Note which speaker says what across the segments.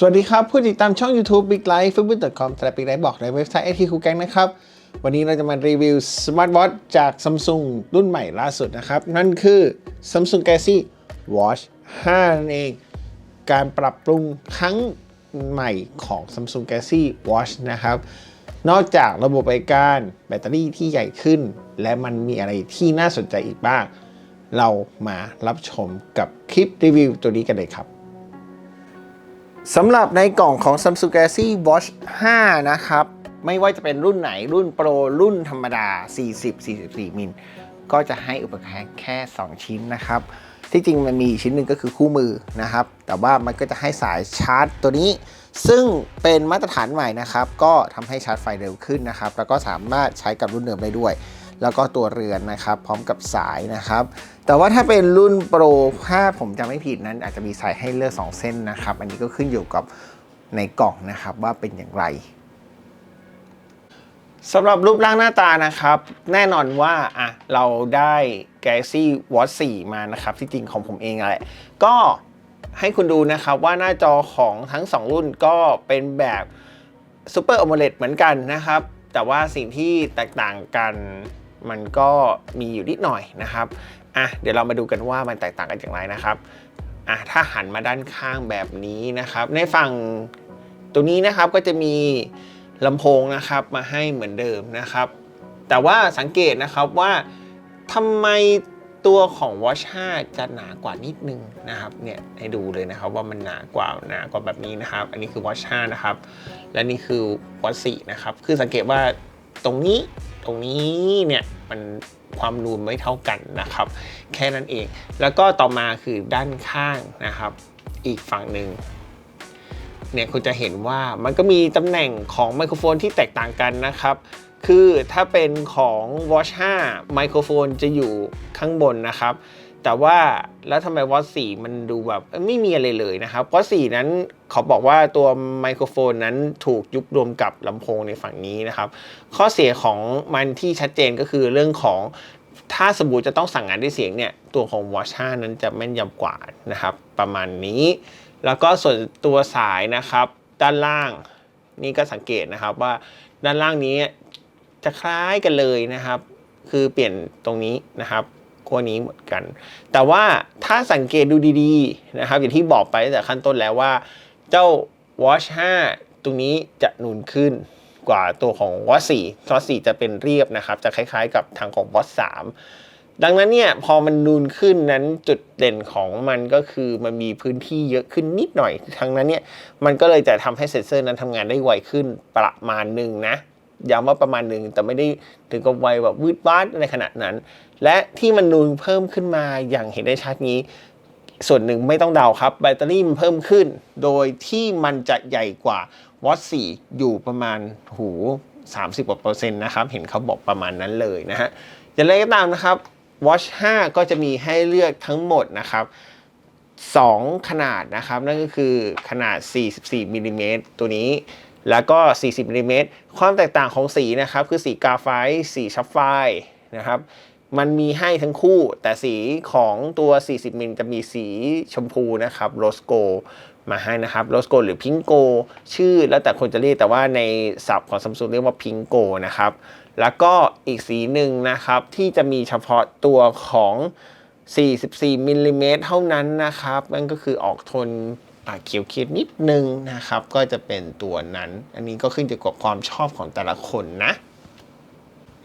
Speaker 1: สวัสดีครับ ผู้ติดตามช่อง YouTube Big Life f a c e b o o k c o m แต่ Big Life บอกในเว็บไซต์ IT คูแกงนะครับ วันนี้เราจะมารีวิวสมาร์ทวอทจาก Samsung รุ่นใหม่ล่าสุดนะครับ นั่นคือ Samsung Galaxy Watch 5 นั่นเอง การปรับปรุงครั้งใหม่ของ Samsung Galaxy Watch นะครับ นอกจากระบบบบริการแบตเตอรี่ที่ใหญ่ขึ้น และมันมีอะไรที่น่าสนใจอีกบ้าง เรามารับชมกับคลิปรีวิวตัวนี้กันเลยครับ สำหรับในกล่องของ Samsung Galaxy Watch 5 นะครับ ไม่ว่าจะเป็นรุ่นไหนรุ่นโปรรุ่นธรรมดา 40 44 มิล ก็จะให้อุปกรณ์แค่ 2 ชิ้นนะครับ ที่จริงมันมีชิ้นหนึ่งก็คือคู่มือนะครับ แต่ว่ามันก็จะให้สายชาร์จตัวนี้ ซึ่งเป็นมาตรฐานใหม่นะครับ ก็ทำให้ชาร์จไฟเร็วขึ้นนะครับ แล้วก็สามารถใช้กับรุ่นเดิมได้ด้วย แล้วก็ตัวเรือนนะครับ พร้อมกับสายนะครับ แต่ว่าถ้าเป็นรุ่นโปรถ้าผมจำไม่ผิดนั้น อาจจะมีสายให้เลือก 2 เส้นนะครับ อันนี้ก็ขึ้นอยู่กับในกล่องนะครับว่าเป็นอย่างไรสำหรับรูปร่างหน้าตานะครับ แน่นอนว่าอะเราได้ Galaxy Watch 4 มานะครับ ที่จริงของผมเองแหละก็ให้คุณดูนะครับว่าหน้าจอของทั้ง 2 รุ่นก็เป็นแบบ Super AMOLED เหมือนกันนะครับ แต่ว่าสิ่งที่แตกต่างกัน มันก็มีอยู่นิดหน่อยนะครับอะเดี๋ยวเรามาดูกันว่ามันแตกต่างกันอย่างไรนะครับอะถ้าหันมาด้านข้างแบบนี้นะครับ ในฝั่งตัวนี้นะครับก็จะมีลำโพงนะครับมาให้เหมือนเดิมนะครับ แต่ว่าสังเกตนะครับว่าทำไมตัวของ Watch 5จะหนากว่านิดนึงนะครับเนี่ยให้ดูเลยนะครับว่ามันหนากว่าหนากว่าแบบนี้นะครับ อันนี้คือ Watch 5นะครับ และนี่คือ Watch 4นะครับ คือสังเกตว่า ตรงนี้ตรงนี้เนี่ยมันความนูนไม่เท่ากันนะครับ แค่นั้นเอง แล้วก็ต่อมาคือด้านข้างนะครับ อีกฝั่งหนึ่งเนี่ยคุณจะเห็นว่ามันก็มีตำแหน่งของไมโครโฟนที่แตกต่างกันนะครับ คือถ้าเป็นของ Watch 5 ไมโครโฟนจะอยู่ข้างบนนะครับ แต่ว่าแล้วทำไม Watch 4มันดูแบบไม่มีอะไรเลยนะครับ Watch 4นั้นเขาบอกว่าตัวไมโครโฟนนั้นถูกยุบรวมกับลำโพงในฝั่งนี้นะครับ ข้อเสียของมันที่ชัดเจนก็คือเรื่องของถ้าสมมติจะต้องสั่งงานด้วยเสียงเนี่ย ตัวของ Watch 5นั้นจะแม่นยำกว่านะครับ ประมาณนี้ แล้วก็ส่วนตัวสายนะครับ ด้านล่างนี่ก็สังเกตนะครับว่าด้านล่างนี้จะคล้ายกันเลยนะครับ คือเปลี่ยนตรงนี้นะครับ ขั้วนี้เหมือนกัน แต่ว่าถ้าสังเกตดูดีๆนะครับอย่างที่บอกไปตั้งแต่ขั้นต้นแล้วว่า เจ้า Watch 5 ตรงนี้จะหนุนขึ้นกว่าตัวของ Watch 4 Watch 4จะเป็นเรียบนะครับ จะคล้ายๆกับทางของ Watch 3 ดังนั้นเนี่ยพอมันนูนขึ้นนั้นจุดเด่นของมันก็คือมันมีพื้นที่เยอะขึ้นนิดหน่อยทั้งนั้นเนี่ยมันก็เลยจะทำให้เซนเซอร์นั้นทำงานได้ไวขึ้นประมาณหนึ่งนะย้ำว่าประมาณหนึ่งแต่ไม่ได้ถึงกับไวแบบวืดวาดในขณะนั้น และที่มันนูนเพิ่มขึ้นมาอย่างเห็นได้ชัดนี้ ส่วนหนึ่งไม่ต้องเดาครับแบตเตอรี่มันเพิ่มขึ้น โดยที่มันจะใหญ่กว่า Watch 4อยู่ประมาณหู 30กว่าเปอร์เซ็นต์นะครับ เห็นเขาบอกประมาณนั้นเลยนะฮะอย่างไรก็ตามนะครับ Watch 5 ก็จะมีให้เลือกทั้งหมดนะครับ2 ขนาดนะครับ นั่นก็คือขนาด 44มิลลิเมตรตัวนี้ แล้วก็ 40มิลลิเมตรความแตกต่างของสีนะครับ คือสีกาไฟสีชัฟไฟนะครับ มันมีให้ทั้งคู่ แต่สีของตัว 40 มิลจะมีสีชมพูนะครับโรสโกมาให้นะครับโรสโกหรือพิงโกชื่อแล้วแต่คนจะเรียกแต่ว่าในศัพท์ของ Samsung เรียกว่าพิงโกนะครับ แล้วก็อีกสีหนึ่งนะครับที่จะมีเฉพาะตัวของ 44 มิลลิเมตรเท่านั้นนะครับนั่นก็คือออกโทนอ่าเขียวเขียดนิดนึงนะครับ ก็จะเป็นตัวนั้น อันนี้ก็ขึ้นอยู่กับความชอบของแต่ละคนนะ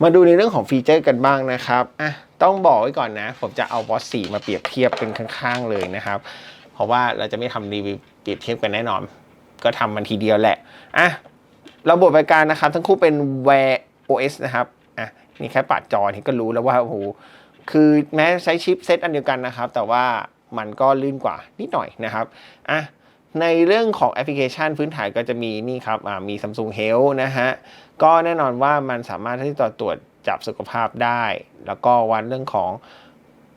Speaker 1: มาดูในเรื่องของฟีเจอร์กันบ้างนะครับอะต้องบอกไว้ก่อนนะ ผมจะเอา Watch 4มาเปรียบเทียบเป็นข้างๆเลยนะครับ เพราะว่าเราจะไม่ทำรีวิวเปรียบเทียบกันแน่นอน ก็ทำมันทีเดียวแหละอะระบบบริการนะครับ ทั้งคู่เป็น Wear OS นะครับอะนี่แค่ปัดจอนี่ก็รู้แล้วว่าโอ้โหคือแม้ใช้ชิปเซตอันเดียวกันนะครับ แต่ว่ามันก็ลื่นกว่านิดหน่อยนะครับอะ ในเรื่องของแอปพลิเคชันพื้นฐานก็จะมีนี่ครับมี Samsung Health นะฮะ ก็แน่นอนว่ามันสามารถที่จะตรวจจับสุขภาพได้ แล้วก็วัดเรื่องของ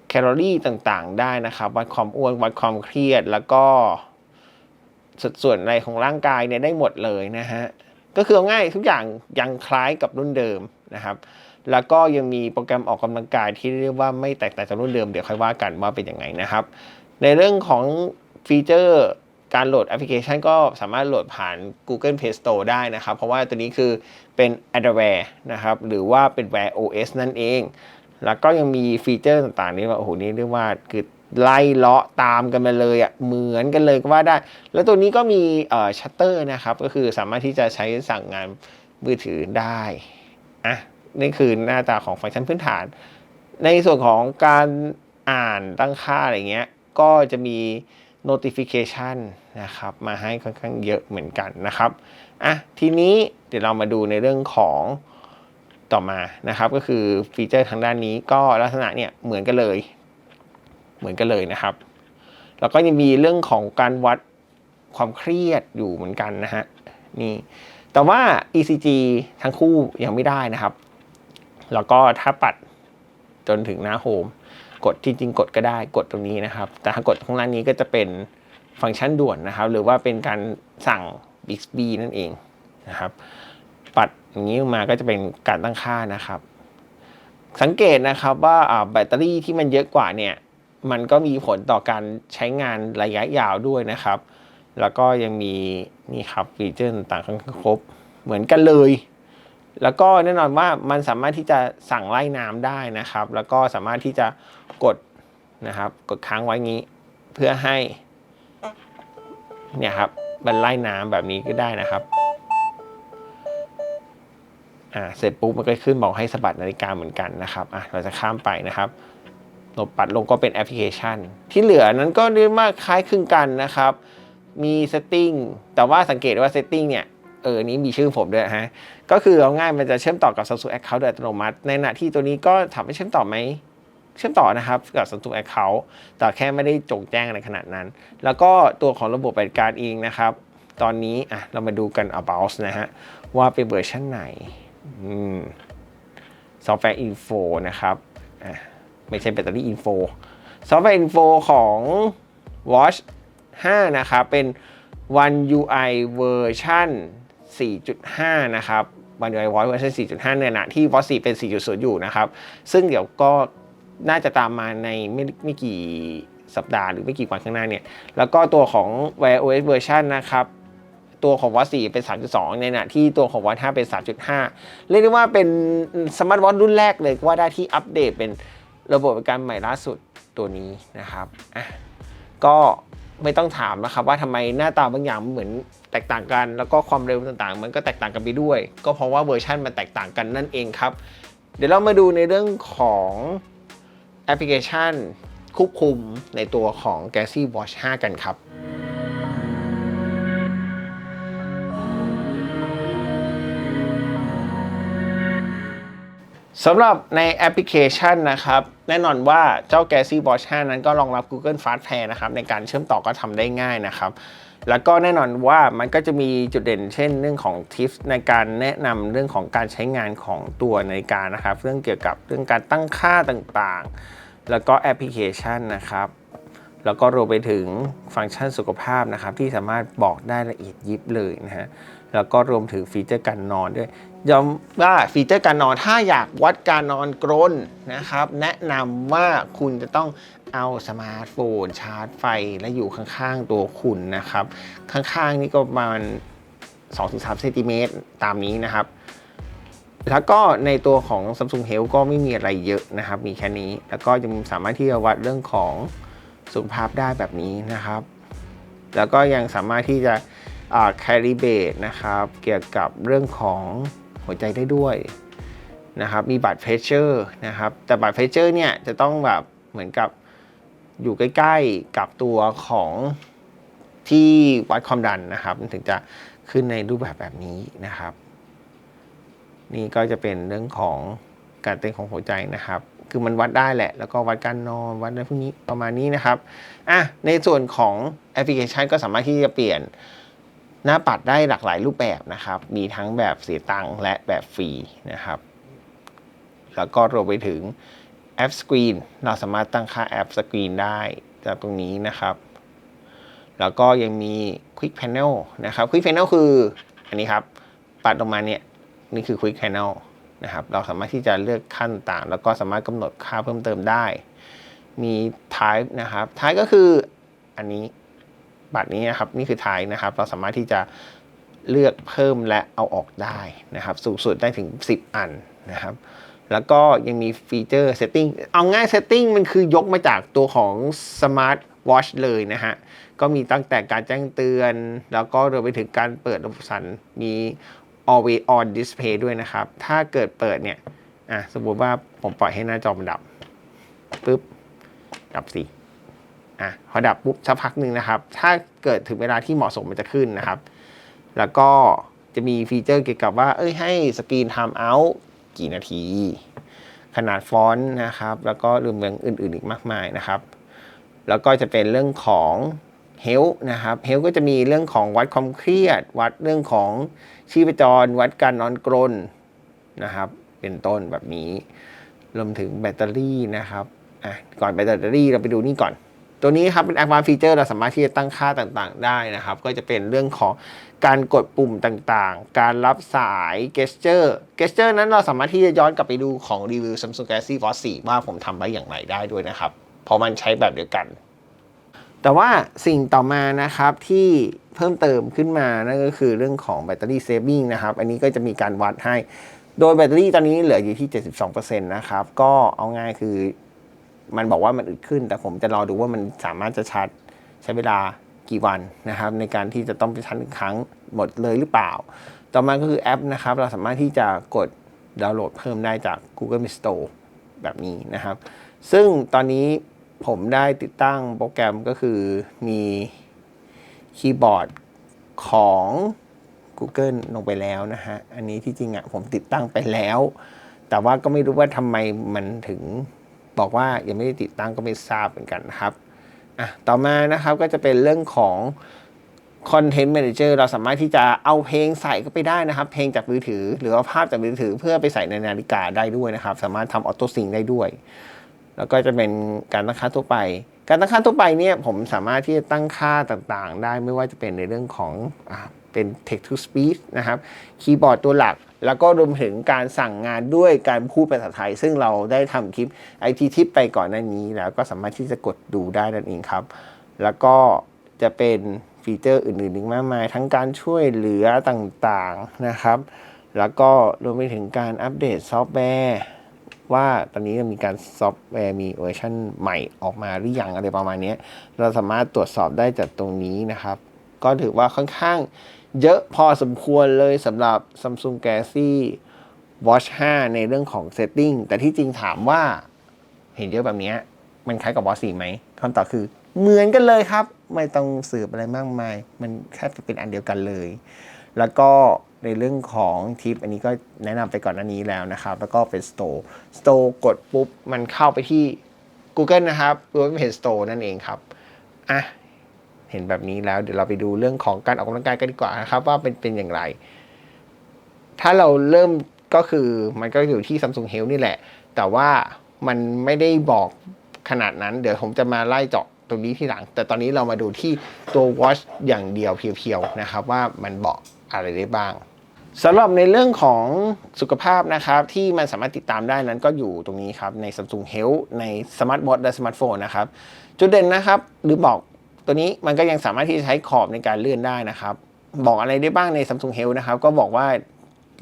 Speaker 1: แคลอรี่ต่างๆ ได้นะครับ วัดความอ้วน วัดความเครียด แล้วก็สัดส่วนในของร่างกายเนี่ยได้หมดเลยนะฮะ ก็คือง่ายทุกอย่างยังคล้ายกับรุ่นเดิมนะครับ แล้วก็ยังมีโปรแกรมออกกำลังกายที่เรียกว่าไม่แตกต่างจากรุ่นเดิม เดี๋ยวค่อยว่ากันว่าเป็นยังไงนะครับ ในเรื่องของฟีเจอร์ การโหลดแอปพลิเคชันก็สามารถโหลดผ่าน Google Play Store ได้นะครับ เพราะว่าตัวนี้คือเป็น Adware นะครับ หรือว่าเป็น Wear OS นั่นเอง แล้วก็ยังมีฟีเจอร์ต่างๆ นี่ว่าโอ้โหนี่เรียกว่าคือไล่เลาะตามกันมาเลยอะเหมือนกันเลยก็ว่าได้ แล้วตัวนี้ก็มีเอ่อชัตเตอร์นะครับ ก็คือสามารถที่จะใช้สั่งงานมือถือได้อะนี่คือหน้าตาของฟังก์ชันพื้นฐาน ในส่วนของการอ่านตั้งค่าอะไรเงี้ยก็จะมี notification นะครับมาให้ค่อนข้างเยอะเหมือนกันนะครับอะทีนี้เดี๋ยวเรามาดูในเรื่องของต่อมานะครับ ก็คือฟีเจอร์ทางด้านนี้ก็ลักษณะเนี่ยเหมือนกันเลย เหมือนกันเลยนะครับ แล้วก็ยังมีเรื่องของการวัดความเครียดอยู่เหมือนกันนะฮะนี่แต่ว่า ECG ทั้งคู่ยังไม่ได้นะครับ แล้วก็ถ้าปัดจนถึงหน้าโฮม กดจริงๆกดก็ได้กดตรงนี้นะครับ แต่ถ้ากดข้างล่างนี้ก็จะเป็นฟังก์ชันด่วนนะครับ หรือว่าเป็นการสั่ง Bixby นั่นเองนะครับ ปัดอย่างนี้มาก็จะเป็นการตั้งค่านะครับ สังเกตนะครับว่าแบตเตอรี่ที่มันเยอะกว่าเนี่ยมันก็มีผลต่อการใช้งานระยะยาวด้วยนะครับ แล้วก็ยังมีนี่ครับฟีเจอร์ต่างๆครบเหมือนกันเลย แล้วก็แน่นอนว่ามันสามารถที่จะสั่งไล่น้ำได้นะครับ แล้วก็สามารถที่จะกดนะครับ กดค้างไว้งี้ เพื่อให้ เนี่ยครับมันไล่น้ำแบบนี้ก็ได้นะครับอ่าเสร็จปุ๊บมันก็ขึ้นบอกให้สะบัดนาฬิกาเหมือนกันนะครับอะเราจะข้ามไปนะครับลบปัดลงก็เป็นแอปพลิเคชัน ที่เหลือนั้นก็เรียกว่าคล้ายคลึงกันนะครับ มีเซตติ้งแต่ว่าสังเกตว่าเซตติ้งเนี่ย เออนี้มีชื่อผมด้วยฮะ ก็คือเอาง่ายมันจะเชื่อมต่อกับ Samsung Account โดยอัตโนมัติ ในขณะที่ตัวนี้ก็ถามว่าเชื่อมต่อไหมเชื่อมต่อนะครับกับ Samsung Account แต่แค่ไม่ได้จงแจ้งอะไรขนาดนั้น แล้วก็ตัวของระบบปฏิการเองนะครับ ตอนนี้อะเรามาดูกัน about นะฮะ ว่าเป็นเวอร์ชันไหนอืม Software Info นะครับอะไม่ใช่แบตเตอรี่ Info Software Info ของ Watch 5 นะครับ เป็น One UI เวอร์ชัน 4.5 นะครับ One UI Watch เวอร์ชัน4.5 ในขณะที่ Watch 4เป็น 4.0 อยู่นะครับ ซึ่งเดี๋ยวก็น่าจะตามมาในไม่ไม่กี่สัปดาห์หรือไม่กี่วันข้างหน้าเนี่ย แล้วก็ตัวของ Wear OS เวอร์ชันนะครับ ตัวของ Watch 4เป็น 3.2 ในขณะที่ตัวของ Watch 5เป็น 3.5 เรียกได้ว่าเป็นสมาร์ทวอทรุ่นแรกเลยว่าได้ที่อัปเดตเป็นระบบกันใหม่ล่าสุดตัวนี้นะครับอะก็ไม่ต้องถามนะครับว่าทำไมหน้าตาบางอย่างเหมือน ตกต่างกัน แล้วก็ความเร็วต่างๆ มันก็แตกต่างกันไปด้วย ก็เพราะว่าเวอร์ชันมันแตกต่างกันนั่นเองครับ เดี๋ยวเรามาดูในเรื่องของแอปพลิเคชันควบคุมในตัวของ Galaxy Watch 5 กันครับสำหรับในแอปพลิเคชันนะครับ แน่นอนว่าเจ้า Galaxy Watch 5 นั้นก็รองรับ Google Fast Pair นะครับ ในการเชื่อมต่อก็ทำได้ง่ายนะครับ แล้วก็แน่นอนว่ามันก็จะมีจุดเด่นเช่นเรื่องของทิปในการแนะนำเรื่องของการใช้งานของตัวนาฬิกานะครับ เรื่องเกี่ยวกับเรื่องการตั้งค่าต่างๆ แล้วก็แอปพลิเคชันนะครับ แล้วก็รวมไปถึงฟังก์ชันสุขภาพนะครับ ที่สามารถบอกได้ละเอียดยิบเลยนะฮะแล้วก็รวมถึงฟีเจอร์การนอนด้วยยอมว่าฟีเจอร์การนอนถ้าอยากวัดการนอนกรนนะครับ แนะนำว่าคุณจะต้อง เอาสมาร์ทโฟน ชาร์จไฟและอยู่ข้างๆตัวคุณนะครับ ข้างๆนี่ก็ประมาณ2-3เซนติเมตรตามนี้นะครับ แล้วก็ในตัวของ Samsung Health ก็ไม่มีอะไรเยอะนะครับ มีแค่นี้ แล้วก็ยังสามารถที่จะวัดเรื่องของสุขภาพได้แบบนี้นะครับ แล้วก็ยังสามารถที่จะแคลิเบตนะครับ เกี่ยวกับเรื่องของหัวใจได้ด้วยนะครับ มีบัตรเพรสเชอร์นะครับ แต่บัตรเพรสเชอร์เนี่ยจะต้องแบบเหมือนกับ อยู่ใกล้ๆกับตัวของที่วัดความดันนะครับ มันถึงจะขึ้นในรูปแบบแบบนี้นะครับ นี่ก็จะเป็นเรื่องของการเต้นของหัวใจนะครับ คือมันวัดได้แหละ แล้วก็วัดการนอนวัดอะไรพวกนี้ประมาณนี้นะครับอะในส่วนของแอปพลิเคชันก็สามารถที่จะเปลี่ยนหน้าปัดได้หลากหลายรูปแบบนะครับ มีทั้งแบบเสียตังค์และแบบฟรีนะครับ แล้วก็รวมไปถึง แอปสกรีนเราสามารถตั้งค่าแอปสกรีนได้จากตรงนี้นะครับ แล้วก็ยังมี Quick Panel นะครับ Quick Panel คืออันนี้ครับ ปัดลงมาเนี่ย นี่คือ Quick Panel นะครับ เราสามารถที่จะเลือกขั้นต่าง แล้วก็สามารถกำหนดค่าเพิ่มเติมได้ มี Type นะครับ Type ก็คืออันนี้บัตรนี้นะครับ นี่คือท้ายนะครับ เราสามารถที่จะเลือกเพิ่มและเอาออกได้นะครับ สูงสุดได้ถึง 10 อันนะครับ แล้วก็ยังมีฟีเจอร์ Setting เอาง่าย Setting มันคือยกมาจากตัวของ Smart Watch เลยนะฮะ ก็มีตั้งแต่การแจ้งเตือน แล้วก็รวมไปถึงการเปิดระบบสั่นมี always on display ด้วยนะครับ ถ้าเกิดเปิดเนี่ย อะ สมมติว่าผมปล่อยให้หน้าจอมันดับ ปุ๊บ ดับสิ อะ พอดับปุ๊บสักพักหนึ่งนะครับ ถ้าเกิดถึงเวลาที่เหมาะสมมันจะขึ้นนะครับ แล้วก็จะมีฟีเจอร์เกี่ยวกับว่า เอ้ย ให้สกรีนไทม์เอาท์ กี่นาที ขนาดฟอนต์นะครับ แล้วก็รวมเรื่องอื่น ๆ อีกมากมายนะครับ แล้วก็จะเป็นเรื่องของเฮลนะครับเฮลก็จะมีเรื่องของวัดความเครียด วัดเรื่องของชีพจร วัดการนอนกรนนะครับ เป็นต้นแบบนี้ รวมถึงแบตเตอรี่นะครับอะก่อนแบตเตอรี่เราไปดูนี่ก่อน ตัวนี้ครับเป็น Advanced Feature เราสามารถที่จะตั้งค่าต่างๆ ได้นะครับ ก็จะเป็นเรื่องของการกดปุ่มต่างๆ การรับสาย Gesture Gesture นั้นเราสามารถที่จะย้อนกลับไปดูของรีวิว Samsung Galaxy Watch 4 ว่าผมทำไว้อย่างไรได้ด้วยนะครับ เพราะมันใช้แบบเดียวกัน แต่ว่าสิ่งต่อมานะครับที่เพิ่มเติมขึ้นมา นั่นก็คือเรื่องของแบตเตอรี่เซฟ i ิ g นะครับ อันนี้ก็จะมีการวัดให้ โดยแบตเตอรี่ตอนนี้เหลืออยู่ที่ 72%นะครับ ก็เอาง่ายคือ มันบอกว่ามันอึดขึ้น แต่ผมจะรอดูว่ามันสามารถจะชาร์จใช้เวลากี่วันนะครับ ในการที่จะต้องไปชาร์จครั้งหมดเลยหรือเปล่า ต่อมาก็คือแอปนะครับ เราสามารถที่จะกดดาวน์โหลดเพิ่มได้จาก Google Play Store แบบนี้นะครับ ซึ่งตอนนี้ผมได้ติดตั้งโปรแกรมก็คือมีคีย์บอร์ดของ Google ลงไปแล้วนะฮะ อันนี้ที่จริงอะ่ะผมติดตั้งไปแล้ว แต่ว่าก็ไม่รู้ว่าทำไมมันถึง บอกว่ายังไม่ได้ติดตั้งก็ไม่ทราบเหมือนกันนะครับอะต่อมานะครับก็จะเป็นเรื่องของ Content Manager เราสามารถที่จะเอาเพลงใส่เข้าไปได้นะครับ เพลงจากมือถือ หรือว่าภาพจากมือถือ เพื่อไปใส่ในนาฬิกาได้ด้วยนะครับ สามารถทำออโต้ซิงได้ด้วย แล้วก็จะเป็นการตั้งค่าทั่วไป การตั้งค่าทั่วไปเนี่ยผมสามารถที่จะตั้งค่าต่างๆ ได้ไม่ว่าจะเป็นในเรื่องของอเป็น text to speech นะครับ คีย์บอร์ดตัวหลัก แล้วก็รวมถึงการสั่งงานด้วยการพูดภาษาไทย ซึ่งเราได้ทำคลิป IT ทิปไปก่อนหน้านี้ แล้วก็สามารถที่จะกดดูได้นั่นเองครับ แล้วก็จะเป็นฟีเจอร์อื่นๆอีกมากมาย ทั้งการช่วยเหลือต่างๆนะครับ แล้วก็รวมไปถึงการอัปเดตซอฟต์แวร์ว่าตอนนี้มีการซอฟต์แวร์มีเวอร์ชันใหม่ออกมาหรือยังอะไรประมาณนี้ เราสามารถตรวจสอบได้จากตรงนี้นะครับ ก็ถือว่าค่อนข้าง เยอะพอสมควรเลยสำหรับ Samsung Galaxy Watch 5 ในเรื่องของ Setting แต่ที่จริงถามว่าเห็นเยอะแบบนี้มันคล้ายกับ Watch 4ไหมคำตอบคือเหมือนกันเลยครับ ไม่ต้องสืบอะไรมากมาย มันแค่เป็นอันเดียวกันเลย แล้วก็ในเรื่องของทิปอันนี้ก็แนะนำไปก่อนหน้านี้แล้วนะครับ แล้วก็เป็น Store Store กดปุ๊บ มันเข้าไปที่ Google นะครับหรือว่าเป็น Store นั่นเองครับ อะ เห็นแบบนี้แล้วเดี๋ยวเราไปดูเรื่องของการออกกำลังกายกันดีกว่านะครับ ว่าเป็นเป็นอย่างไร ถ้าเราเริ่มก็คือมันก็อยู่ที่ Samsung Health นี่แหละ แต่ว่ามันไม่ได้บอกขนาดนั้น เดี๋ยวผมจะมาไล่เจาะตรงนี้ที่หลัง แต่ตอนนี้เรามาดูที่ตัว Watch อย่างเดียวเพียวๆนะครับ ว่ามันบอกอะไรได้บ้างสำหรับในเรื่องของสุขภาพนะครับ ที่มันสามารถติดตามได้นั้นก็อยู่ตรงนี้ครับ ใน Samsung Health ใน Smart Watch และ Smartphone นะครับ จุดเด่นนะครับหรือบอก ตัวนี้มันก็ยังสามารถที่จะใช้ขอบในการเลื่อนได้นะครับ บอกอะไรได้บ้างใน Samsung Health นะครับ ก็บอกว่า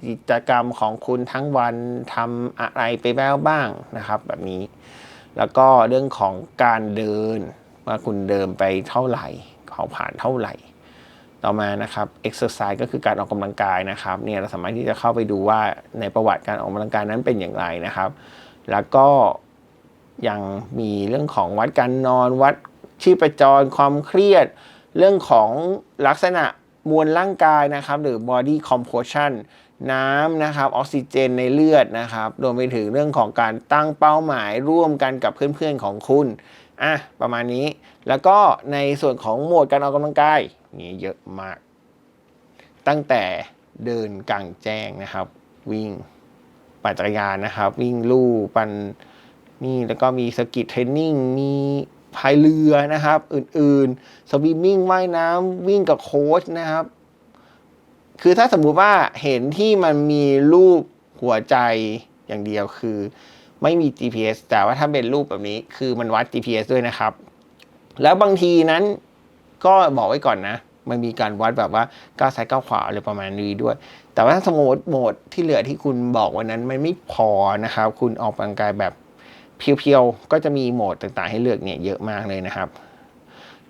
Speaker 1: กิจกรรมของคุณทั้งวันทำอะไรไปแล้วบ้างนะครับ แบบนี้ แล้วก็เรื่องของการเดินว่าคุณเดินไปเท่าไหร่เขาผ่านเท่าไหร่ ต่อมานะครับ exercise ก็คือการออกกำลังกายนะครับเนี่ยเราสามารถที่จะเข้าไปดูว่าในประวัติการออกกำลังกายนั้นเป็นอย่างไรนะครับ แล้วก็ยังมีเรื่องของวัดการนอนวัด ชีพจรความเครียด เรื่องของลักษณะมวลร่างกายนะครับ หรือ body composition น้ำนะครับออกซิเจนในเลือดนะครับรวมไปถึงเรื่องของการตั้งเป้าหมายร่วมกันกับเพื่อนๆของคุณอะประมาณนี้ แล้วก็ในส่วนของโหมดการออกกำลังกายนี่เยอะมาก ตั้งแต่เดินกลางแจ้งนะครับ วิ่งปั่นจักรยานนะครับ วิ่งลู่ปั่นนี่แล้วก็มีสกิทเทรนนิ่งมี พายเรือนะครับ อื่นๆ สวิมมิ่งว่ายน้ำวิ่งกับโค้ชนะครับ คือถ้าสมมุติว่าเห็นที่มันมีรูปหัวใจอย่างเดียวคือ ไม่มี GPS แต่ว่าถ้าเป็นรูปแบบนี้คือมันวัด GPS ด้วยนะครับ แล้วบางทีนั้นก็บอกไว้ก่อนนะมันมีการวัดแบบว่าก้าวซ้ายก้าวขวาอะไรประมาณนี้ด้วย แต่ว่าถ้าสมมติโหมดที่เหลือที่คุณบอกวันนั้นมันไม่พอนะครับ คุณออกกำลังกายแบบ เพียวๆ ก็จะมีโหมดต่างๆ ให้เลือกเนี่ยเยอะมากเลยนะครับ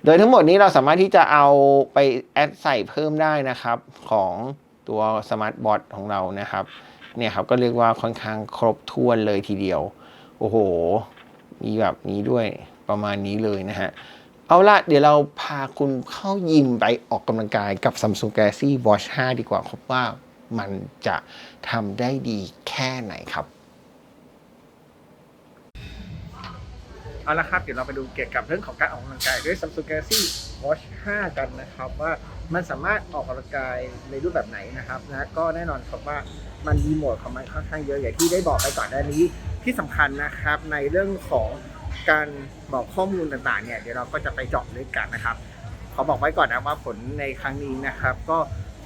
Speaker 1: โดยทั้งหมดนี้เราสามารถที่จะเอาไปแอดใส่เพิ่มได้นะครับ ของตัวสมาร์ทบอทของเรานะครับเนี่ยครับก็เรียกว่าค่อนข้างครบถ้วนเลยทีเดียว โอ้โห มีแบบนี้ด้วยประมาณนี้เลยนะฮะ เอาละเดี๋ยวเราพาคุณเข้ายิมไปออกกำลังกายกับ Samsung Galaxy Watch 5 ดีกว่าครับว่ามันจะทำได้ดีแค่ไหนครับ เอาละครับ เดี๋ยวเราไปดูเกี่ยวกับเรื่องของการออกกำลังกายด้วย Samsung Galaxy Watch 5 กันนะครับ ว่ามันสามารถออกกำลังกายในรูปแบบไหนนะครับนะก็แน่นอนครับว่ามันมีโหมดของมันค่อนข้างเยอะอย่างที่ได้บอกไปก่อนหน้านี้ที่สำคัญนะครับในเรื่องของการบอกข้อมูลต่างๆเนี่ยเดี๋ยวเราก็จะไปเจาะลึกกันนะครับขอบอกไว้ก่อนนะว่าผลในครั้งนี้นะครับ ก็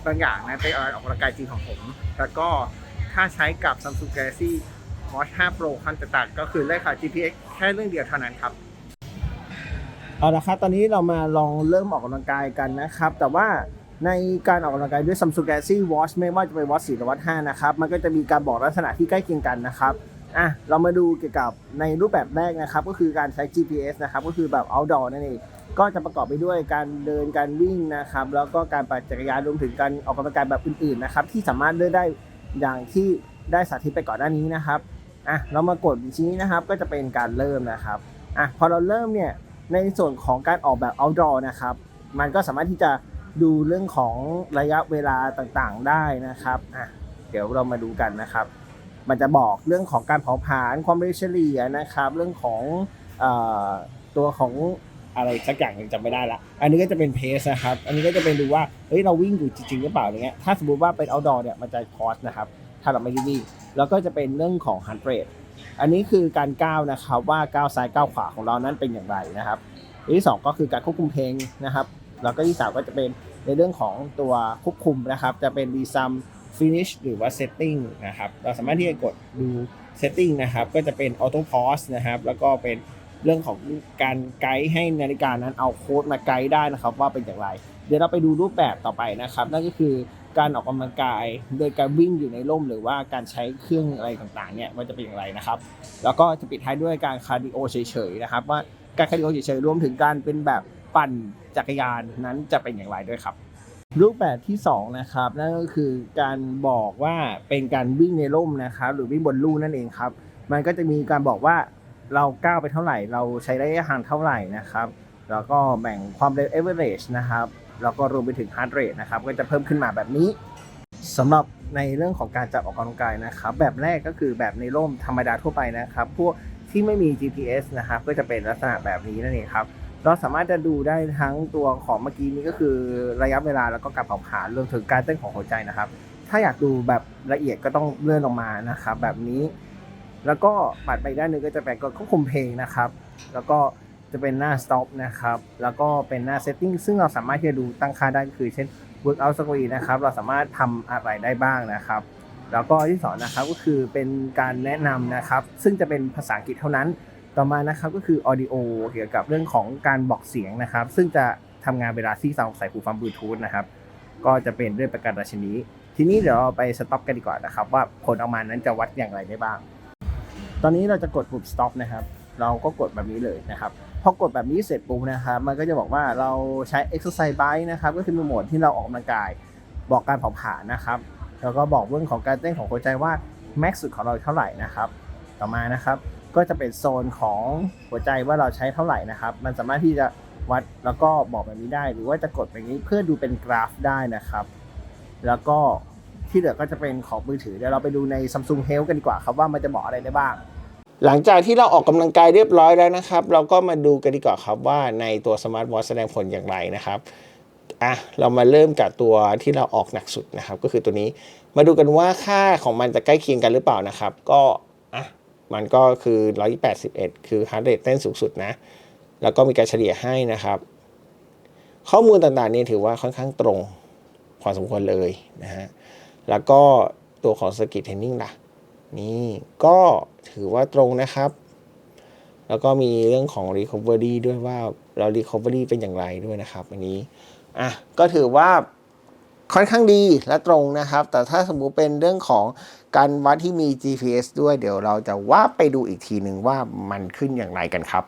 Speaker 1: บางอย่างนะเป็นการออกกำลังกายจริงของผม แล้วก็ถ้าใช้กับ Samsung Galaxy Watch 5 Pro คันต่างๆก็คือเลขค่ะ GPS แค่เรื่องเดียวเท่านั้นครับเอาละครับตอนนี้เรามาลองเริ่มออกกำลังกายกันนะครับ แต่ว่าในการออกกำลังกายด้วย Samsung Galaxy Watch ไม่ว่าจะเป็น Watch 4หรือ Watch 5นะครับ มันก็จะมีการบอกลักษณะที่ใกล้เคียงกันนะครับอะเรามาดูเกี่ยวกับในรูปแบบแรกนะครับ ก็คือการใช้ GPS นะครับ ก็คือแบบ outdoor นั่นเอง ก็จะประกอบไปด้วยการเดินการวิ่งนะครับ แล้วก็การปั่นจักรยานรวมถึงการออกกำลังกายแบบอื่นๆนะครับที่สามารถเลือกได้อย่างที่ได้สาธิตไปก่อนหน้านี้นะครับ อะเรามากดชี้นี้นะครับก็จะเป็นการเริ่มนะครับอะพอเราเริ่มเนี่ยในส่วนของการออกแบบ outdoor นะครับ มันก็สามารถที่จะดูเรื่องของระยะเวลาต่างๆได้นะครับอะเดี๋ยวเรามาดูกันนะครับ มันจะบอกเรื่องของการเผาผลาญความเร็วเฉลี่ยนะครับ เรื่องของอตัวของอะไรสักอย่างหนึงจำไม่ได้ละ อันนี้ก็จะเป็นเพสนะครับ อันนี้ก็จะเป็นดูว่า เฮ้ย เราวิ่งอยู่จริงๆหรือเปล่าอย่างเงี้ย ถ้าสมมติว่าเป็น outdoor เนี่ย มันจะพอสนะครับ ถ้าเราไม่ได้วิ่งแล้วก็จะเป็นเรื่องของ heart rate อันนี้คือการก้าวนะครับว่าก้าวซ้ายก้าวขวาของเรานั้นเป็นอย่างไรนะครับที่สองก็คือการควบคุมเพลงนะครับ แล้วก็ที่สามก็จะเป็นในเรื่องของตัวควบคุมนะครับ จะเป็นดีซัม finish หรือว่า setting นะครับเราสามารถที่จะกดดู setting นะครับก็จะเป็น auto pause นะครับแล้วก็เป็นเรื่องของการไกด์ให้นาฬิกานั้นเอาโค้ดมาไกด์ได้นะครับว่าเป็นอย่างไร เดี๋ยวเราไปดูรูปแบบต่อไปนะครับ นั่นก็คือ การออกกำลังกาย โดยการวิ่งอยู่ในร่มหรือว่าการใช้เครื่องอะไรต่างๆเนี่ยมันจะเป็นอย่างไรนะครับ แล้วก็จะปิดท้ายด้วยการคาร์ดิโอเฉยๆนะครับว่าการคาร์ดิโอเฉยๆรวมถึงการเป็นแบบปั่นจักรยานนั้นจะเป็นอย่างไรด้วยครับ รูปแบบที่สองนะครับนั่นก็คือการบอกว่าเป็นการวิ่งในร่มนะครับหรือวิ่งบนลู่นั่นเองครับ มันก็จะมีการบอกว่าเราก้าวไปเท่าไหร่ เราใช้ระยะห่างเท่าไหร่นะครับ แล้วก็แบ่งความเร็ว average นะครับ แล้วก็รวมไปถึง heart rate นะครับก็จะเพิ่มขึ้นมาแบบนี้สำหรับในเรื่องของการจัดออกกำลังกายนะครับ แบบแรกก็คือแบบในร่มธรรมดาทั่วไปนะครับ พวกที่ไม่มี GPS นะครับก็จะเป็นลักษณะแบบนี้นั่นเองครับเราสามารถจะดูได้ทั้งตัวของเมื่อกี้นี้ก็คือระยะเวลาแล้วก็การเผาผลาญรวมถึงการเต้นของหัวใจนะครับ ถ้าอยากดูแบบละเอียดก็ต้องเลื่อนลงมานะครับ แบบนี้ แล้วก็ปัดไปด้านหนึงก็จะเป็นกดควบคุมเพลงนะครับ แล้วก็ จะเป็นหน้า stop นะครับ แล้วก็เป็นหน้า setting ซึ่งเราสามารถที่จะดูตั้งค่าได้ก็คือเช่น workout screen นะครับ เราสามารถทำอะไรได้บ้างนะครับ แล้วก็ที่สองนะครับก็คือเป็นการแนะนำนะครับ ซึ่งจะเป็นภาษาอังกฤษเท่านั้น ต่อมานะครับก็คือ audio เกี่ยวกับเรื่องของการบอกเสียงนะครับ ซึ่งจะทำงานเวลาที่เราใส่หูฟังบลูทูธนะครับ ก็จะเป็นด้วยประการชนี้ทีนี้เดี๋ยวเราไปสต็อปกันดีกว่านะครับ ว่าผลออกมานั้นจะวัดอย่างไรได้บ้าง ตอนนี้เราจะกดปุ่ม stop นะครับ เราก็กดแบบนี้เลยนะครับพอกดแบบนี้เสร็จปุ๊บนะครับมันก็จะบอกว่าเราใช้ exercise bike นะครับก็คือโหมดที่เราออกกำลังกาย บอกการเผาผลาญนะครับแล้วก็บอกเรื่องของการเต้นของหัวใจว่า max สุดของเราเท่าไหร่นะครับต่อมานะครับก็จะเป็นโซนของหัวใจว่าเราใช้เท่าไหร่นะครับ มันสามารถที่จะวัดแล้วก็บอกแบบนี้ได้ หรือว่าจะกดแบบนี้เพื่อดูเป็นกราฟได้นะครับ แล้วก็ที่เหลือก็จะเป็นของมือถือเดี๋ยวเราไปดูใน Samsung Health กันดีกว่าครับว่ามันจะบอกอะไรได้บ้าง หลังจากที่เราออกกำลังกายเรียบร้อยแล้วนะครับ เราก็มาดูกันดีกว่าครับว่าในตัวสมาร์ทวอทแสดงผลอย่างไรนะครับอะเรามาเริ่มกับตัวที่เราออกหนักสุดนะครับ ก็คือตัวนี้มาดูกันว่าค่าของมันจะใกล้เคียงกันหรือเปล่านะครับ ก็อะมันก็คือ 181 คือฮาร์ดเรทเต้นสูงสุดนะ แล้วก็มีการเฉลี่ยให้นะครับ ข้อมูลต่างๆนี่ถือว่าค่อนข้างตรงพอสมควรเลยนะฮะแล้วก็ตัวของสกิทเทนนิ่งล่ะ นี่ก็ถือว่าตรงนะครับ แล้วก็มีเรื่องของ Recovery ด้วยว่าเรา recovery เป็นอย่างไรด้วยนะครับ อันนี้อะก็ถือว่าค่อนข้างดีและตรงนะครับ แต่ถ้าสมมุติเป็นเรื่องของการวัดที่มี GPS ด้วย เดี๋ยวเราจะว่าไปดูอีกทีหนึ่งว่ามันขึ้นอย่างไรกันครับ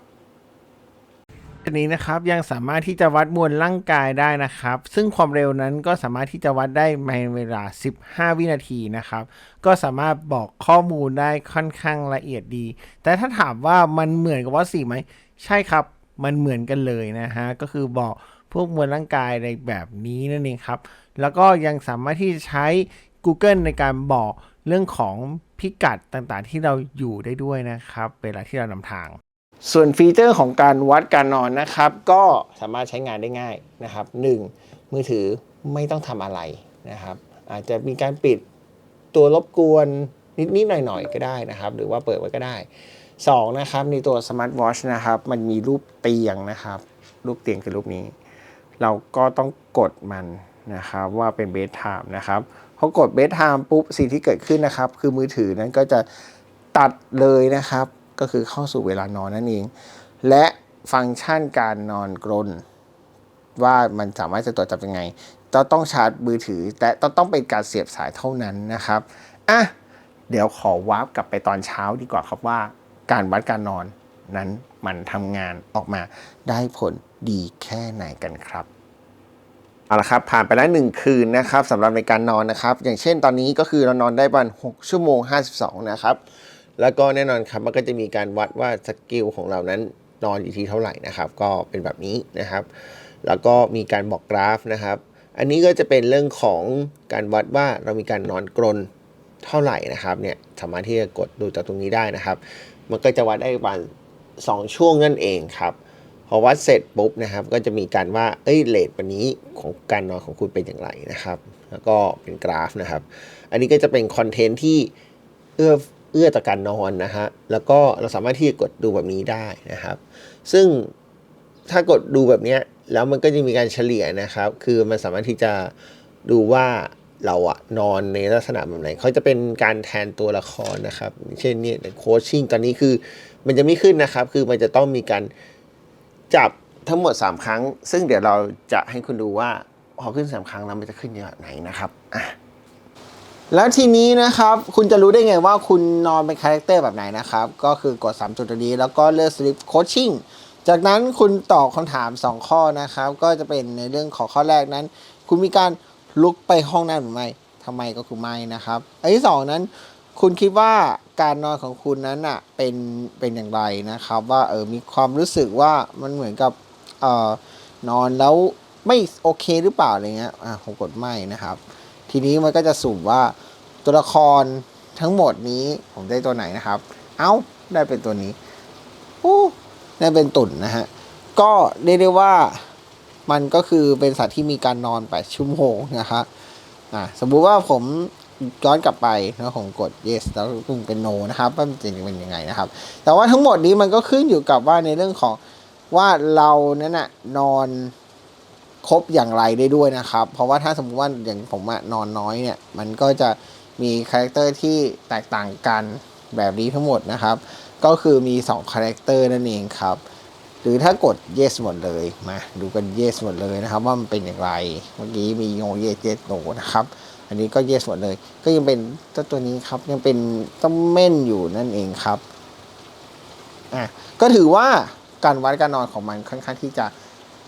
Speaker 1: อันนี้นะครับยังสามารถที่จะวัดมวลร่างกายได้นะครับ ซึ่งความเร็วนั้นก็สามารถที่จะวัดได้ในเวลา 15 วินาทีนะครับ ก็สามารถบอกข้อมูลได้ค่อนข้างละเอียดดี แต่ถ้าถามว่ามันเหมือนกับวัดสีไหม ใช่ครับมันเหมือนกันเลยนะฮะ ก็คือบอกพวกมวลร่างกายในแบบนี้นั่นเองครับ แล้วก็ยังสามารถที่จะใช้ Google ในการบอกเรื่องของพิกัดต่างๆ ที่เราอยู่ได้ด้วยนะครับ เวลาที่เรานำทาง ส่วนฟีเจอร์ของการวัดการนอนนะครับ ก็สามารถใช้งานได้ง่ายนะครับ 1. มือถือไม่ต้องทำอะไรนะครับ อาจจะมีการปิดตัวรบกวนนิด ๆ หน่อย ๆ ก็ได้นะครับ หรือว่าเปิดไว้ก็ได้ 2. นะครับในตัวสมาร์ทวอชนะครับ มันมีรูปเตียงนะครับ รูปเตียงคือรูปนี้ เราก็ต้องกดมันนะครับว่าเป็นเบสไทม์นะครับพอกดเบสไทม์ปุ๊บสิ่งที่เกิดขึ้นนะครับ คือมือถือนั้นก็จะตัดเลยนะครับ ก็คือเข้าสู่เวลานอนนั่นเอง และฟังก์ชันการนอนกรนว่ามันสามารถจะตรวจจับยังไงจะต้องชาร์จมือถือ แต่ต้องเป็นการเสียบสายเท่านั้นนะครับอะเดี๋ยวขอวาร์ปกลับไปตอนเช้าดีกว่าครับว่า การวัดการนอนนั้นมันทำงานออกมาได้ผลดีแค่ไหนกันครับเอาละครับผ่านไปแล้ว 1 คืนนะครับสำหรับในการนอนนะครับ อย่างเช่นตอนนี้ก็คือเรานอนได้ประมาณ6ชั่วโมง 52 นะครับ แล้วก็แน่นอนครับมันก็จะมีการวัดว่าสกิลของเรานั้นนอนอยู่ที่เท่าไหร่นะครับ ก็เป็นแบบนี้นะครับ แล้วก็มีการบอกกราฟนะครับ อันนี้ก็จะเป็นเรื่องของการวัดว่าเรามีการนอนกรนเท่าไหร่นะครับเนี่ยสามารถที่จะกดดูจากตรงนี้ได้นะครับ มันก็จะวัดได้ประมาณ2ช่วงนั่นเองครับพอวัดเสร็จปุ๊บนะครับ ก็จะมีการว่าเอ้ยเลทวันนี้ของการนอนของคุณเป็นอย่างไรนะครับ แล้วก็เป็นกราฟนะครับ อันนี้ก็จะเป็นคอนเทนต์ที่เอื้อ เอื้อต่อการนอนนะฮะ แล้วก็เราสามารถที่จะกดดูแบบนี้ได้นะครับ ซึ่งถ้ากดดูแบบนี้แล้วมันก็จะมีการเฉลี่ยนะครับ คือมันสามารถที่จะดูว่าเราอะนอนในลักษณะแบบไหนเขาจะเป็นการแทนตัวละครนะครับ เช่นนี่โคชชิ่งตอนนี้คือมันจะไม่ขึ้นนะครับ คือมันจะต้องมีการจับทั้งหมด 3 ครั้ง ซึ่งเดี๋ยวเราจะให้คุณดูว่าพอขึ้น 3 ครั้งแล้วมันจะขึ้นแบบไหนนะครับอะ แล้วทีนี้นะครับ คุณจะรู้ได้ไงว่าคุณนอนเป็นคาแรคเตอร์แบบไหนนะครับ ก็คือกด 3 จุดตรงนี้ แล้วก็เลือก sleep coaching จากนั้นคุณตอบคำถาม 2 ข้อนะครับ ก็จะเป็นในเรื่องของข้อแรกนั้น คุณมีการลุกไปห้องน้ำหรือไม่ทำไมก็คือไม่นะครับ อันที่สองนั้น คุณคิดว่าการนอนของคุณนั้นอะเป็นเป็นอย่างไรนะครับ ว่าเออมีความรู้สึกว่ามันเหมือนกับเออนอนแล้วไม่โอเคหรือเปล่าอะไรเงี้ยอะผมกดไม่นะครับ ทีนี้มันก็จะสุ่มว่าตัวละครทั้งหมดนี้ผมได้ตัวไหนนะครับ เอ้าได้เป็นตัวนี้โอ้ได้เป็นตุ่นนะฮะ ก็เรียกได้ว่ามันก็คือเป็นสัตว์ที่มีการนอน8ชั่วโมงนะครับอ่าสมมุติว่าผมย้อนกลับไปแล้วผมกด yes แล้วคุณเป็น no นะครับว่ามันจะเป็นยังไงนะครับ แต่ว่าทั้งหมดนี้มันก็ขึ้นอยู่กับว่าในเรื่องของว่าเรานั้นน่ะนอน ครบอย่างไรได้ด้วยนะครับ เพราะว่าถ้าสมมติว่าอย่างผมอะนอนน้อยเนี่ย มันก็จะมีคาแรคเตอร์ที่แตกต่างกันแบบนี้ทั้งหมดนะครับ ก็คือมี2คาแรคเตอร์นั่นเองครับ หรือถ้ากด yes หมดเลย มาดูกัน yes หมดเลยนะครับว่ามันเป็นอย่างไร เมื่อกี้มี no yes yes no นะครับ อันนี้ก็ yes หมดเลย ก็ยังเป็นเจ้าตัวนี้ครับยังเป็นต้องเม่นอยู่นั่นเองครับ อะ ก็ถือว่าการวัดการนอนของมันค่อนข้างที่จะ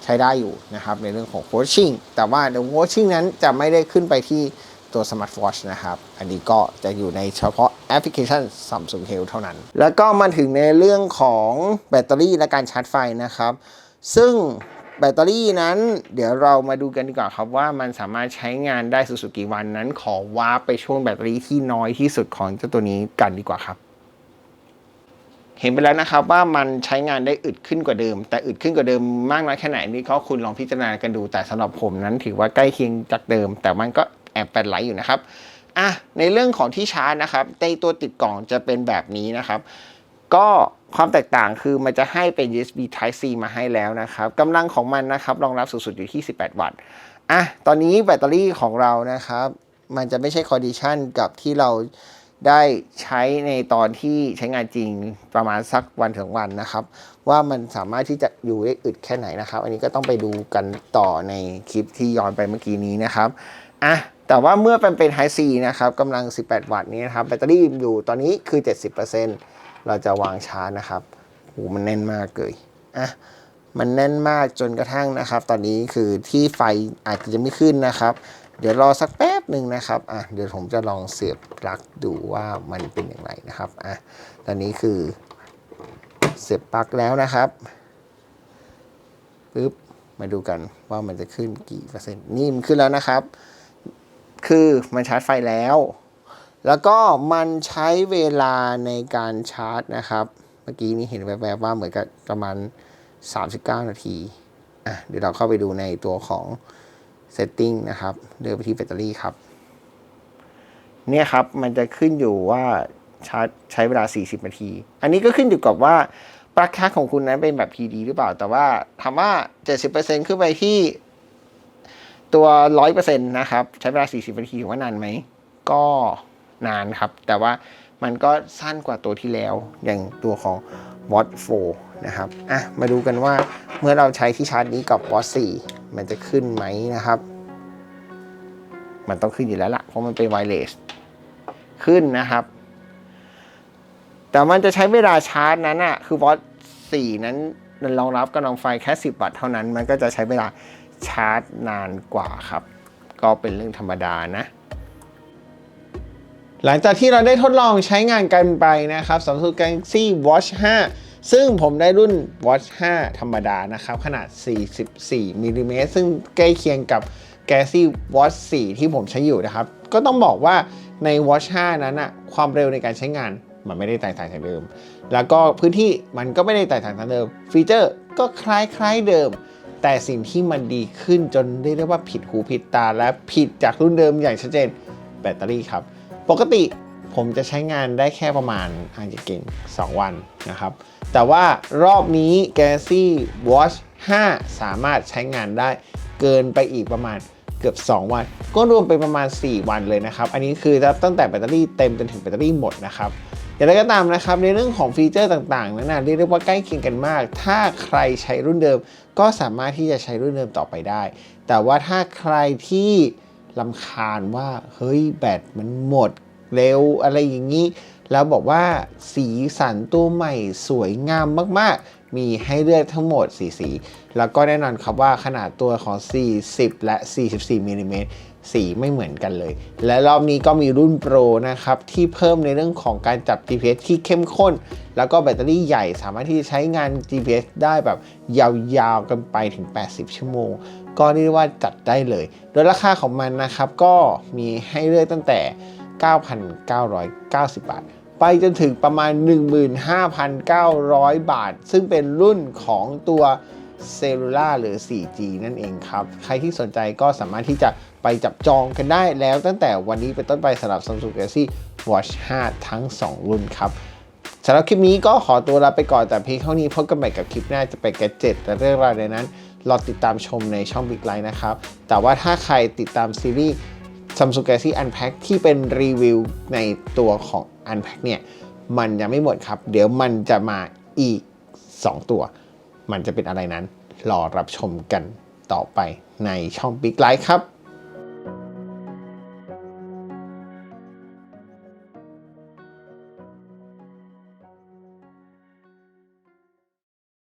Speaker 1: ใช้ได้อยู่นะครับในเรื่องของโคชชิ่งแต่ว่าในโคชชิ่งนั้นจะไม่ได้ขึ้นไปที่ตัวสมาร์ทวอชนะครับ อันนี้ก็จะอยู่ในเฉพาะแอปพลิเคชัน Samsung Health เท่านั้น แล้วก็มาถึงในเรื่องของแบตเตอรี่และการชาร์จไฟนะครับ ซึ่งแบตเตอรี่นั้นเดี๋ยวเรามาดูกันดีกว่าครับว่ามันสามารถใช้งานได้สุดๆกี่วันนั้นขอวาร์ไปช่วงแบตเตอรี่ที่น้อยที่สุดของเจ้าตัวนี้กันดีกว่าครับ เห็นไปแล้วนะครับว่ามันใช้งานได้อึดขึ้นกว่าเดิม แต่อึดขึ้นกว่าเดิมมากน้อยแค่ไหนนี่ก็คุณลองพิจารณากันดู แต่สำหรับผมนั้นถือว่าใกล้เคียงจากเดิม แต่มันก็แอบแปดไหลอยู่นะครับอะในเรื่องของที่ชาร์จนะครับในตัวติดกล่องจะเป็นแบบนี้นะครับ ก็ความแตกต่างคือมันจะให้เป็น USB Type C มาให้แล้วนะครับกำลังของมันนะครับรองรับสูงสุดอยู่ที่ 18 วัตต์อะตอนนี้แบตเตอรี่ของเรานะครับ มันจะไม่ใช่คอดิชันกับที่เรา ได้ใช้ในตอนที่ใช้งานจริงประมาณสักวันถึงวันนะครับ ว่ามันสามารถที่จะอยู่ได้อึดแค่ไหนนะครับ อันนี้ก็ต้องไปดูกันต่อในคลิปที่ย้อนไปเมื่อกี้นี้นะครับอะแต่ว่าเมื่อเป็นเป็น High C นะครับกำลัง 18 วัตต์นี้นะครับแบตเตอรี่อยู่ตอนนี้คือ 70%เราจะวางชาร์จนะครับโหมันแน่นมากเลยอะมันแน่นมากจนกระทั่งนะครับ ตอนนี้คือที่ไฟอาจจะไม่ขึ้นนะครับ เดี๋ยวรอสักแป๊ บหนึ่งนะครับอะเดี๋ยวผมจะลองเสียบปลั๊กดูว่ามันเป็นอย่างไรนะครับอะตอนนี้คือเสียบปลั๊กแล้วนะครับปึ๊บมาดูกันว่ามันจะขึ้นกี่เปอร์เซ็นต์นี่มันขึ้นแล้วนะครับ คือมันชาร์จไฟแล้ว แล้วก็มันใช้เวลาในการชาร์จนะครับ เมื่อกี้นี้เห็นแวบๆว่าเหมือนกับประมาณ 39 นาทีอะเดี๋ยวเราเข้าไปดูในตัวของ setting นะครับเดินไปที่แบตเตอรี่ครับเนี่ยครับมันจะขึ้นอยู่ว่าชาร์จใช้เวลา 40 นาที อันนี้ก็ขึ้นอยู่กับว่าปลั๊กชาร์จของคุณนั้นเป็นแบบ PD หรือเปล่า แต่ว่าถามว่า 70%ขึ้นไปที่ตัว 100%นะครับ ใช้เวลา 40 นาทีถือว่านานไหม ก็นานครับ แต่ว่ามันก็สั้นกว่าตัวที่แล้ว อย่างตัวของ Watt 4นะครับอะมาดูกันว่าเมื่อเราใช้ที่ชาร์จนี้กับ Watt 4มันจะขึ้นไหมนะครับ มันต้องขึ้นอยู่แล้วล่ะ เพราะมันเป็นไวเลสขึ้นนะครับ แต่มันจะใช้เวลาชาร์จนั้นอะคือ Watt 4นั้นมันรองรับกำลังไฟแค่ 10 วัตต์เท่านั้น มันก็จะใช้เวลาชาร์จนานกว่าครับ ก็เป็นเรื่องธรรมดานะ หลังจากที่เราได้ทดลองใช้งานกันไปนะครับ Samsung Galaxy Watch 5 ซึ่งผมได้รุ่น Watch 5 ธรรมดานะครับ ขนาด 44มิลลิเมตรซึ่งใกล้เคียงกับ Galaxy Watch 4 ที่ผมใช้อยู่นะครับ ก็ต้องบอกว่าใน Watch 5 นั้นอะความเร็วในการใช้งานมันไม่ได้แตกต่างจากเดิม แล้วก็พื้นที่มันก็ไม่ได้แตกต่างจากเดิม ฟีเจอร์ก็คล้ายๆเดิม แต่สิ่งที่มันดีขึ้นจนเรียกได้ว่าผิดหูผิดตาและผิดจากรุ่นเดิมอย่างชัดเจนแบตเตอรี่ครับ ปกติผมจะใช้งานได้แค่ประมาณอาจจะเก่ง 2 วันนะครับ แต่ว่ารอบนี้ Galaxy Watch 5 สามารถใช้งานได้เกินไปอีกประมาณเกือบ 2 วัน ก็รวมเป็นประมาณ 4 วันเลยนะครับ อันนี้คือตั้งแต่แบตเตอรี่เต็มจนถึงแบตเตอรี่หมดนะครับอย่างไรก็ตามนะครับ ในเรื่องของฟีเจอร์ต่างๆนั้นนะเรียกได้ว่าใกล้เคียงกันมาก ถ้าใครใช้รุ่นเดิม ก็สามารถที่จะใช้รุ่นเดิมต่อไปได้ แต่ว่าถ้าใครที่ ลำคาญว่าเฮ้ยแบตมันหมดเร็วอะไรอย่างนี้ แล้วบอกว่าสีสันตัวใหม่สวยงามมากๆ มีให้เลือกทั้งหมด 4 สี แล้วก็แน่นอนครับว่าขนาดตัวของ 40 และ 44มิลลิเมตร สีไม่เหมือนกันเลย และรอบนี้ก็มีรุ่นโปรนะครับ ที่เพิ่มในเรื่องของการจับ GPS ที่เข้มข้น แล้วก็แบตเตอรี่ใหญ่สามารถที่จะใช้งาน GPS ได้แบบยาวๆ กันไปถึง 80 ชั่วโมง ก็เรียกว่าจัดได้เลย โดยราคาของมันนะครับ ก็มีให้เลือกตั้งแต่ 9,990 บาท ไปจนถึงประมาณ 15,900 บาท ซึ่งเป็นรุ่นของตัว เซลลูล่าหรือ 4G นั่นเองครับ ใครที่สนใจก็สามารถที่จะไปจับจองกันได้แล้วตั้งแต่วันนี้เป็นต้นไปสำหรับ Samsung Galaxy Watch 5 ทั้ง 2 รุ่นครับสำหรับคลิปนี้ก็ขอตัวลาไปก่อนแต่เพียงเท่านี้พบกันใหม่กับคลิปหน้าจะเป็นแกดเจ็ตและเรื่องราวในนั้นรอติดตามชมในช่อง Big Light นะครับ แต่ว่าถ้าใครติดตามซีรีส์ Samsung Galaxy Unpack ที่เป็นรีวิวในตัวของ Unpack เนี่ย มันยังไม่หมดครับ เดี๋ยวมันจะมาอีก 2 ตัว มันจะเป็นอะไรนั้น รอรับชมกันต่อไปในช่อง Big Light ครับ